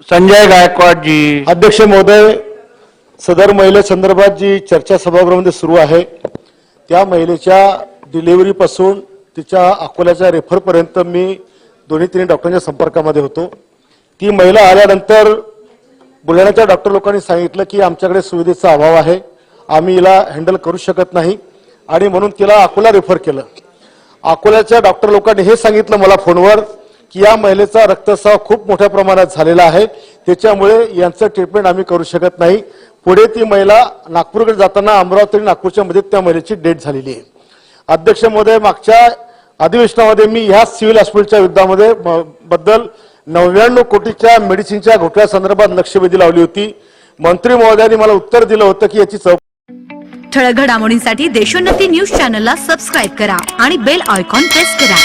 संजय गायकवाडजी अध्यक्ष महोदय सदर महिलेसंदर्भात जी चर्चा सभागृहामध्ये सुरू आहे. त्या महिलेच्या डिलेवरीपासून तिच्या अकोल्याच्या रेफरपर्यंत मी दोन्ही तिन्ही डॉक्टरांच्या संपर्कामध्ये होतो. ती महिला आल्यानंतर बुलढाण्याच्या डॉक्टर लोकांनी सांगितलं की आमच्याकडे सुविधेचा अभाव आहे. आम्ही हिला हँडल करू शकत नाही. आणि म्हणून तिला अकोला रेफर केलं. अकोल्याच्या डॉक्टर लोकांनी हे सांगितलं मला फोनवर की या महिलेचा रक्तस्राव खूप मोठ्या प्रमाणात झालेला आहे. त्याच्यामुळे यांचं ट्रीटमेंट आम्ही करू शकत नाही. पुढे ती महिला नागपूरकडे जाताना अमरावती नागपूरच्या मध्ये त्या महिलेची डेट झालेली आहे. अध्यक्ष महोदय मागच्या अधिवेशनामध्ये मी ह्या सिव्हिल हॉस्पिटलच्या युद्धामध्ये बद्दल नव्याण्णव कोटीच्या मेडिसिनच्या घोटाळ्यासंदर्भात लक्षवेधी लावली होती. मंत्री महोदयांनी मला उत्तर दिलं होतं की याची चौक ठळक घडामोडींसाठी देशोन्नती न्यूज चॅनलला सबस्क्राईब करा आणि बेल आयकॉन प्रेस करा.